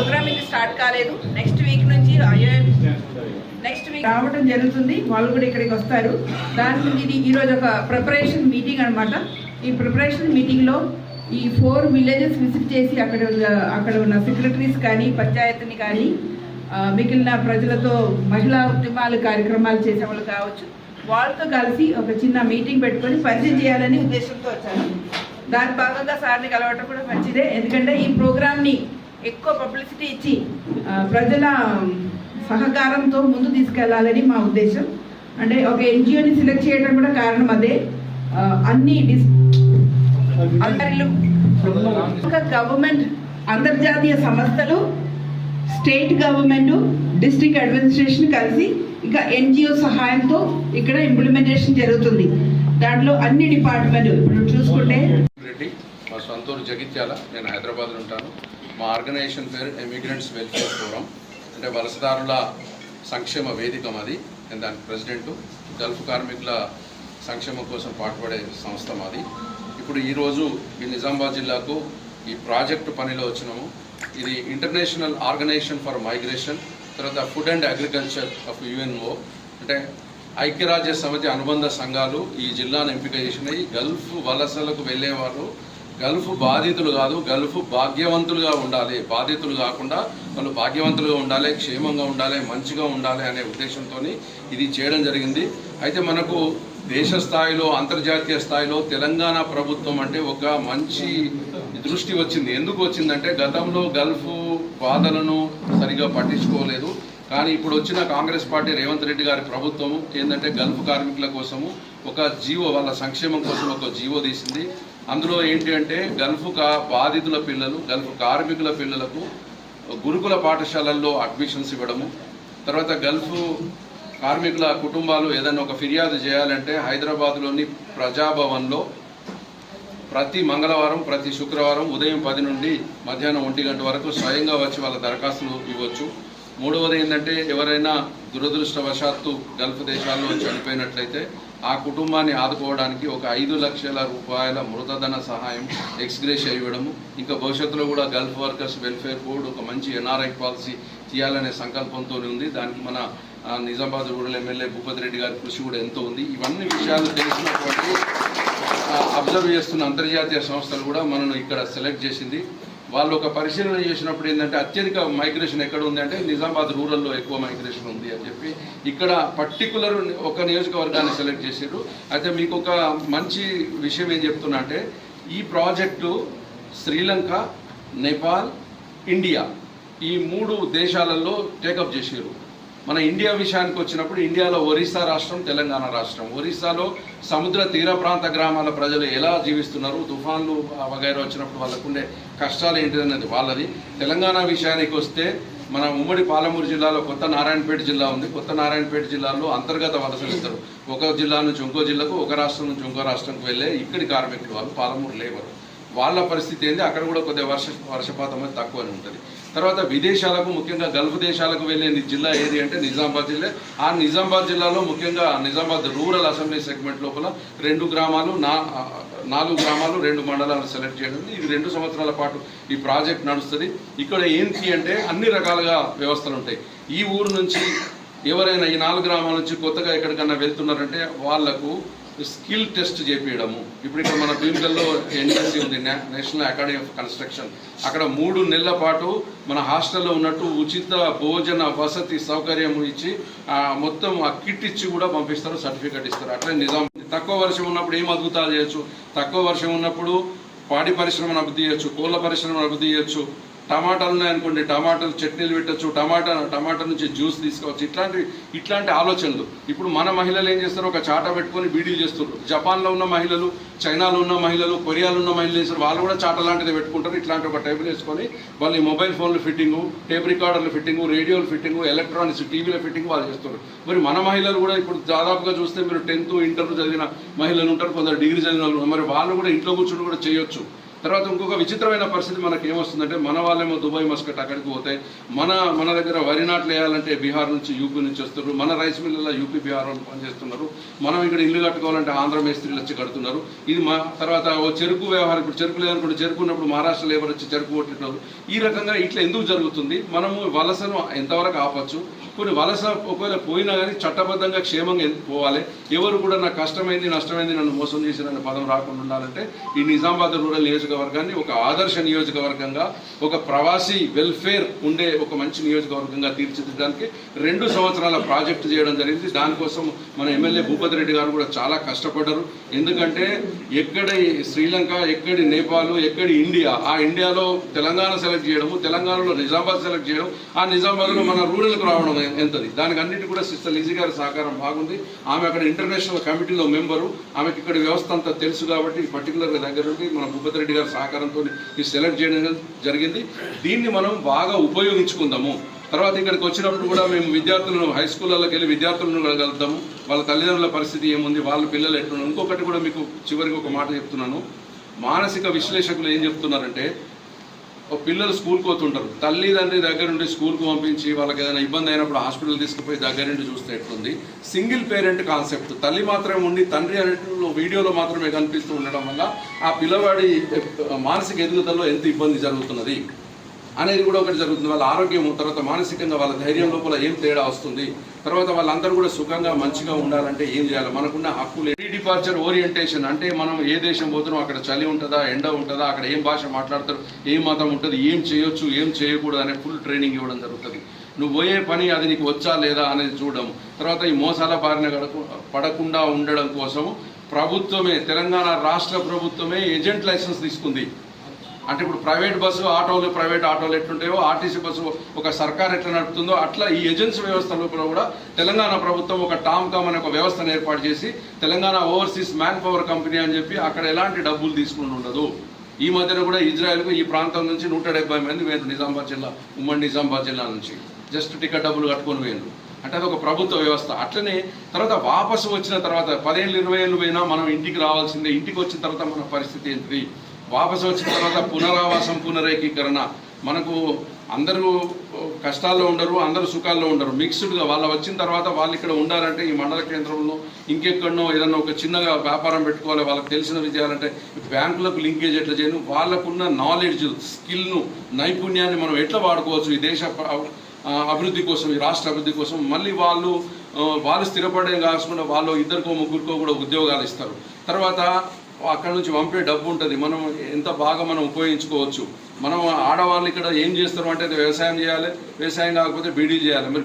Programme ఇది start కాలేదు. Next week నుంచి నెక్స్ట్ వీక్ రావడం జరుగుతుంది. వాళ్ళు కూడా ఇక్కడికి వస్తారు. దాని నుంచి ఇది ఈరోజు ఒక ప్రిపరేషన్ మీటింగ్ అనమాట ఈ ప్రిపరేషన్ మీటింగ్లో ఈ ఫోర్ విలేజెస్ విజిట్ చేసి అక్కడ ఉన్న- అక్కడ ఉన్న సెక్రటరీస్ కానీ పంచాయతీని కానీ మిగిలిన ప్రజలతో మహిళా ఉద్యమాలు కార్యక్రమాలు చేసే వాళ్ళు కావచ్చు. వాళ్ళతో కలిసి ఒక చిన్న మీటింగ్ పెట్టుకొని పరిచయం చేయాలని ఉద్దేశంతో వచ్చాను. దాని భాగంగా సార్ని కలవటం కూడా మంచిదే. ఎందుకంటే ఈ ప్రోగ్రామ్ని ఎక్కువ పబ్లిసిటీ ఇచ్చి ప్రజల సహకారంతో ముందు తీసుకెళ్ళాలని మా ఉద్దేశం. అంటే ఒక ఎన్జిఓని సెలెక్ట్ చేయడం కూడా కారణం అదే. అన్ని డిస్ అందరిలో ఒక గవర్నమెంట్ అంతర్జాతీయ సంస్థలు స్టేట్ గవర్నమెంట్ డిస్ట్రిక్ట్ అడ్మినిస్ట్రేషన్ కలిసి ఇంకా ఎన్జిఓ సహాయంతో ఇక్కడ ఇంప్లిమెంటేషన్ జరుగుతుంది. దాంట్లో అన్ని డిపార్ట్మెంట్ ఇప్పుడు చూసుకుంటే మా సొంతూరు జగిత్యాల. నేను హైదరాబాద్లో ఉంటాను. మా ఆర్గనైజేషన్ పేరు ఎమిగ్రెంట్స్ వెల్ఫేర్ ఫోరం అంటే వలసదారుల సంక్షేమ వేదిక మాది. నేను దానికి ప్రెసిడెంటు. గల్ఫ్ కార్మికుల సంక్షేమం కోసం పాటుపడే సంస్థ మాది. ఇప్పుడు ఈరోజు ఈ నిజామాబాద్ జిల్లాకు ఈ ప్రాజెక్టు పనిలో వచ్చినాము. ఇది ఇంటర్నేషనల్ ఆర్గనైజేషన్ ఫర్ మైగ్రేషన్ తర్వాత food and agriculture of UNO అంటే ఐక్యరాజ్య సమితి అనుబంధ సంఘాలు ఈ జిల్లాను ఎంపిక చేసినాయి. గల్ఫ్ వలసలకు వెళ్ళేవారు గల్ఫ్ బాధితులు కాదు గల్ఫ్ భాగ్యవంతులుగా ఉండాలి. బాధితులు కాకుండా వాళ్ళు భాగ్యవంతులుగా ఉండాలి క్షేమంగా ఉండాలి మంచిగా ఉండాలి అనే ఉద్దేశంతో ఇది చేయడం జరిగింది. అయితే మనకు దేశ స్థాయిలో అంతర్జాతీయ స్థాయిలో తెలంగాణ ప్రభుత్వం అంటే ఒక మంచి దృష్టి వచ్చింది. ఎందుకు వచ్చిందంటే గతంలో గల్ఫ్ బాధలను సరిగా పట్టించుకోలేదు. కానీ ఇప్పుడు వచ్చిన కాంగ్రెస్ పార్టీ రేవంత్ రెడ్డి గారి ప్రభుత్వము ఏంటంటే గల్ఫ్ కార్మికుల కోసము ఒక జీవో వాళ్ళ సంక్షేమం కోసం ఒక జీవో తీసింది. అందులో ఏంటి అంటే గల్ఫ్ కా బాధితుల పిల్లలు గల్ఫ్ కార్మికుల పిల్లలకు గురుకుల పాఠశాలల్లో అడ్మిషన్స్ ఇవ్వడము తర్వాత గల్ఫ్ కార్మికుల కుటుంబాలు ఏదైనా ఒక ఫిర్యాదు చేయాలంటే హైదరాబాద్లోని ప్రజాభవన్లో ప్రతి మంగళవారం ప్రతి శుక్రవారం ఉదయం పది నుండి మధ్యాహ్నం ఒంటి గంట వరకు స్వయంగా వచ్చి వాళ్ళ దరఖాస్తులు ఇవ్వచ్చు. మూడవది ఏంటంటే ఎవరైనా దురదృష్టవశాత్తు గల్ఫ్ దేశాల్లో చనిపోయినట్లయితే ఆ కుటుంబాన్ని ఆదుకోవడానికి ఒక ఐదు లక్షల రూపాయల మృతధన సహాయం ఎక్స్గ్రేస్ ఇవ్వడము ఇంకా భవిష్యత్తులో కూడా గల్ఫ్ వర్కర్స్ వెల్ఫేర్ బోర్డు ఒక మంచి ఎన్ఆర్ఐ పాలసీ తీయాలనే సంకల్పంతో ఉంది. దానికి మన నిజామాబాద్ రూరల్ ఎమ్మెల్యే భూపతి రెడ్డి గారి కృషి కూడా ఎంతో ఉంది. ఇవన్నీ విషయాలు తెలిసినటువంటి అబ్జర్వ్ చేస్తున్న అంతర్జాతీయ సంస్థలు కూడా మనను ఇక్కడ సెలెక్ట్ చేసింది. వాళ్ళు ఒక పరిశీలన చేసినప్పుడు ఏంటంటే అత్యధిక మైగ్రేషన్ ఎక్కడ ఉంది అంటే నిజామాబాద్ రూరల్లో ఎక్కువ మైగ్రేషన్ ఉంది అని చెప్పి ఇక్కడ పర్టికులర్ ఒక నియోజకవర్గాన్ని సెలెక్ట్ చేసారు అయితే మీకు ఒక మంచి విషయం ఏం చెప్తున్నా అంటే ఈ ప్రాజెక్టు శ్రీలంక నేపాల్ ఇండియా ఈ మూడు దేశాలలో టేకప్ చేసారు మన ఇండియా విషయానికి వచ్చినప్పుడు ఇండియాలో ఒరిస్సా రాష్ట్రం తెలంగాణ రాష్ట్రం. ఒరిస్సాలో సముద్ర తీర ప్రాంత గ్రామాల ప్రజలు ఎలా జీవిస్తున్నారు? తుఫాన్లు వగైరా వచ్చినప్పుడు వాళ్ళకు ఉండే కష్టాలు ఏంటి అనేది వాళ్ళది. తెలంగాణ విషయానికి వస్తే మన ఉమ్మడి పాలమూరు జిల్లాలో కొత్త నారాయణపేట జిల్లా ఉంది. కొత్త నారాయణపేట జిల్లాలో అంతర్గత వలసలు ఇస్తారు ఒక జిల్లా నుంచి ఇంకో జిల్లాకు ఒక రాష్ట్రం నుంచి ఇంకో రాష్ట్రంకి వెళ్ళే ఇక్కడి కార్మికులు వాళ్ళు పాలమూరు లేబర్. వాళ్ళ పరిస్థితి ఏంది? అక్కడ కూడా కొద్దిగా వర్ష వర్షపాతం అనేది తక్కువనే ఉంటుంది. తర్వాత విదేశాలకు ముఖ్యంగా గల్ఫ్ దేశాలకు వెళ్ళే జిల్లా ఏది అంటే నిజామాబాద్ జిల్లా. ఆ నిజామాబాద్ జిల్లాలో ముఖ్యంగా నిజామాబాద్ రూరల్ అసెంబ్లీ సెగ్మెంట్ లోపల రెండు గ్రామాలు నా నాలుగు గ్రామాలు రెండు మండలాలు సెలెక్ట్ చేయడం. ఇది రెండు సంవత్సరాల పాటు ఈ ప్రాజెక్ట్ నడుస్తుంది. ఇక్కడ ఏంటి అంటే అన్ని రకాలుగా వ్యవస్థలు ఉంటాయి. ఈ ఊరు నుంచి ఎవరైనా ఈ నాలుగు గ్రామాల నుంచి కొత్తగా ఎక్కడికన్నా వెళ్తున్నారంటే వాళ్ళకు స్కిల్ టెస్ట్ చేపించడము ఇప్పుడు ఇక్కడ మన భీమికల్లో ఎన్ఎస్సి ఉంది నే- నేషనల్ అకాడమీ ఆఫ్ కన్స్ట్రక్షన్. అక్కడ మూడు నెలల పాటు మన హాస్టల్లో ఉన్నట్టు ఉచిత భోజన వసతి సౌకర్యం ఇచ్చి మొత్తం ఆ కిట్ ఇచ్చి కూడా పంపిస్తారు సర్టిఫికెట్ ఇస్తారు. అట్లే నిజాం తక్కువ వర్షం ఉన్నప్పుడు ఏం అద్భుతాలు చేయొచ్చు? తక్కువ వర్షం ఉన్నప్పుడు పాడి పరిశ్రమను అభివృద్ధి చేయొచ్చు కోళ్ళ పరిశ్రమను అభివృద్ధి చేయొచ్చు. టమాటాలు ఉన్నాయనుకోండి టమాటాలు చట్నీలు పెట్టచ్చు టమాటా టమాటా నుంచి జ్యూస్ తీసుకోవచ్చు ఇట్లాంటి ఇట్లాంటి ఆలోచనలు. ఇప్పుడు మన మహిళలు ఏం చేస్తారు? ఒక చాట పెట్టుకొని బీడీలు చేస్తారు జపాన్లో ఉన్న మహిళలు చైనాలో ఉన్న మహిళలు కొరియాలో ఉన్న మహిళలు చేస్తారు? వాళ్ళు కూడా చాట లాంటిది పెట్టుకుంటారు. ఇట్లాంటి ఒక టేబుల్ వేసుకొని వాళ్ళు మొబైల్ ఫోన్లు ఫిట్టింగు టేప్ రికార్డర్లు ఫిట్టింగు రేడియోలు ఫిట్టింగు ఎలక్ట్రానిక్స్ టీవీల ఫిట్టింగ్ వాళ్ళు చేస్తారు మరి మన మహిళలు కూడా ఇప్పుడు దాదాపుగా చూస్తే మీరు టెన్త్ ఇంటర్ చదివిన మహిళలు ఉంటారు కొందరు డిగ్రీ చదివిన వాళ్ళు మరి వాళ్ళు కూడా ఇంట్లో కూర్చొని కూడా చేయొచ్చు. తర్వాత ఇంకొక విచిత్రమైన పరిస్థితి మనకి ఏమొస్తుందంటే మన వాళ్ళేమో దుబాయ్ మస్కట్ అక్కడికి పోతాయి మన మన దగ్గర వరి నాట్లు వేయాలంటే బీహార్ నుంచి యూపీ నుంచి వస్తున్నారు. మన రైస్ మిల్లుల్లో యూపీ బీహార్ వాళ్ళు పనిచేస్తున్నారు. మనం ఇక్కడ ఇల్లు కట్టుకోవాలంటే ఆంధ్ర మేస్త్రీలు వచ్చి కడుతున్నారు. ఇది మా తర్వాత ఓ చెరుకు వ్యవహారం ఇప్పుడు చెరుకు లేదనుకుంటే చెరుకు ఉన్నప్పుడు మహారాష్ట్ర లేబర్ వచ్చి చెరుకు కొట్టినారు ఈ రకంగా ఇట్లా ఎందుకు జరుగుతుంది? మనము వలసను ఎంతవరకు ఆపచ్చు? కొన్ని వలస ఒకవేళ పోయినా కానీ చట్టబద్ధంగా క్షేమంగా ఎందుకు పోవాలి? ఎవరు కూడా నాకు కష్టమైంది నష్టమైంది నన్ను మోసం చేసిన పదం రాకుండా ఉండాలంటే ఈ నిజామాబాద్ రూరల్ నియోజకవర్గాన్ని ఒక ఆదర్శ నియోజకవర్గంగా ఒక ప్రవాసీ వెల్ఫేర్ ఉండే ఒక మంచి నియోజకవర్గంగా తీర్చిదిద్దడానికి రెండు సంవత్సరాల ప్రాజెక్టు చేయడం జరిగింది. దానికోసం మన ఎమ్మెల్యే భూపతి రెడ్డి గారు కూడా చాలా కష్టపడ్డారు. ఎందుకంటే ఎక్కడ శ్రీలంక ఎక్కడి నేపాల్ ఎక్కడి ఇండియా ఆ ఇండియాలో తెలంగాణ సెలెక్ట్ చేయడము తెలంగాణలో నిజామాబాద్ సెలెక్ట్ చేయడం ఆ నిజామాబాద్లో మన రూరల్కి రావడం ఎంతది? దానికి అన్నిటి కూడా సిస్టర్ లిజీ గారి సహకారం బాగుంది. ఆమె అక్కడ ఇంటర్నేషనల్ కమిటీలో మెంబరు. ఆమెకి ఇక్కడ వ్యవస్థ అంతా తెలుసు కాబట్టి పర్టికులర్గా దగ్గర నుండి మన భూపతి రెడ్డి గారి సహకారంతో ఈ సెలెక్ట్ చేయడం జరిగింది. దీన్ని మనం బాగా ఉపయోగించుకుందాము. తర్వాత ఇక్కడికి వచ్చినప్పుడు కూడా మేము విద్యార్థులను హై స్కూళ్ళకి వెళ్ళి విద్యార్థులను కలుగుతాము వాళ్ళ తల్లిదండ్రుల పరిస్థితి ఏముంది? వాళ్ళ పిల్లలు ఎట్లున్నారు? ఇంకొకటి కూడా మీకు చివరికి ఒక మాట చెప్తున్నాను. మానసిక విశ్లేషకులు ఏం చెప్తున్నారంటే పిల్లలు స్కూల్కి పోతుంటారు. తల్లిదండ్రి దగ్గర నుండి స్కూల్కి పంపించి వాళ్ళకి ఏదైనా ఇబ్బంది అయినప్పుడు హాస్పిటల్ తీసుకుపోయి దగ్గర నుండి చూస్తే ఎట్లుంది? Single parent concept. తల్లి మాత్రమే ఉండి తండ్రి అనేటువంటి వీడియోలో మాత్రమే కనిపిస్తూ ఉండడం వల్ల ఆ పిల్లవాడి మానసిక ఎదుగుదలలో ఎంత ఇబ్బంది జరుగుతున్నది? అనేది కూడా ఒకటి జరుగుతుంది. వాళ్ళ ఆరోగ్యం తర్వాత మానసికంగా వాళ్ళ ధైర్యం లోపల ఏం తేడా వస్తుంది? తర్వాత వాళ్ళందరూ కూడా సుఖంగా మంచిగా ఉండాలంటే ఏం చేయాలి? మనకున్న హక్కులు ఎనీ డిపార్చర్ ఓరియంటేషన్ అంటే మనం ఏ దేశం పోతున్నాం అక్కడ చలి ఉంటుందా ఎండ ఉంటుందా అక్కడ ఏం భాష మాట్లాడతారు ఏం మతం ఉంటుంది ఏం చేయొచ్చు ఏం చేయకూడదు అనే ఫుల్ ట్రైనింగ్ ఇవ్వడం జరుగుతుంది. నువ్వు పోయే పని అది నీకు వచ్చా లేదా అనేది చూడడం. తర్వాత ఈ మోసాల బారిన పడకుండా ఉండడం కోసం ప్రభుత్వమే తెలంగాణ రాష్ట్ర ప్రభుత్వమే ఏజెంట్ లైసెన్స్ తీసుకుంది. అంటే ఇప్పుడు ప్రైవేట్ బస్సు ఆటోలు ప్రైవేట్ ఆటోలు ఎట్లుంటాయో ఆర్టీసీ బస్సు ఒక సర్కార్ ఎట్లా నడుపుతుందో అట్లా ఈ ఏజెన్సీ వ్యవస్థ లోపల కూడా తెలంగాణ ప్రభుత్వం ఒక టామ్కామ్ అనే ఒక వ్యవస్థను ఏర్పాటు చేసి Telangana overseas manpower company అని చెప్పి అక్కడ ఎలాంటి డబ్బులు తీసుకుని ఉండదు. ఈ మధ్యన కూడా ఇజ్రాయెల్కు ఈ ప్రాంతం నుంచి నూట డెబ్బై మంది వేరు నిజామాబాద్ జిల్లా ఉమ్మడి నిజామాబాద్ జిల్లా నుంచి. జస్ట్ టికెట్ డబ్బులు కట్టుకొని వేయండు అంటే అది ఒక ప్రభుత్వ వ్యవస్థ. అట్లనే తర్వాత వాపసు వచ్చిన తర్వాత పదేళ్ళు ఇరవై ఏళ్ళు పోయినా మనం ఇంటికి రావాల్సిందే. ఇంటికి వచ్చిన తర్వాత మన పరిస్థితి ఏంటి వాపసు వచ్చిన తర్వాత పునరావాసం పునరేకీకరణ. మనకు అందరూ కష్టాల్లో ఉండరు అందరూ సుఖాల్లో ఉండరు. మిక్స్డ్గా వాళ్ళు వచ్చిన తర్వాత వాళ్ళు ఇక్కడ ఉండాలంటే ఈ మండల కేంద్రంలో ఇంకెక్కడనో ఏదన్నా ఒక చిన్నగా వ్యాపారం పెట్టుకోవాలి వాళ్ళకి తెలిసినవి చేయాలంటే బ్యాంకులకు లింకేజ్ ఎట్లా చేయను? వాళ్ళకున్న నాలెడ్జ్ స్కిల్ను నైపుణ్యాన్ని మనం ఎట్లా వాడుకోవచ్చు ఈ దేశ అభివృద్ధి కోసం ఈ రాష్ట్ర అభివృద్ధి కోసం? మళ్ళీ వాళ్ళు వాళ్ళు స్థిరపడే కాకుండా వాళ్ళు ఇద్దరికో ముగ్గురికో కూడా ఉద్యోగాలు ఇస్తారు. తర్వాత అక్కడ నుంచి పంపే డబ్బు ఉంటుంది. మనం ఎంత బాగా మనం ఉపయోగించుకోవచ్చు. మనం ఆడవాళ్ళు ఇక్కడ ఏం చేస్తారు అంటే వ్యవసాయం చేయాలి వ్యవసాయం కాకపోతే బీడీ చేయాలి. మరి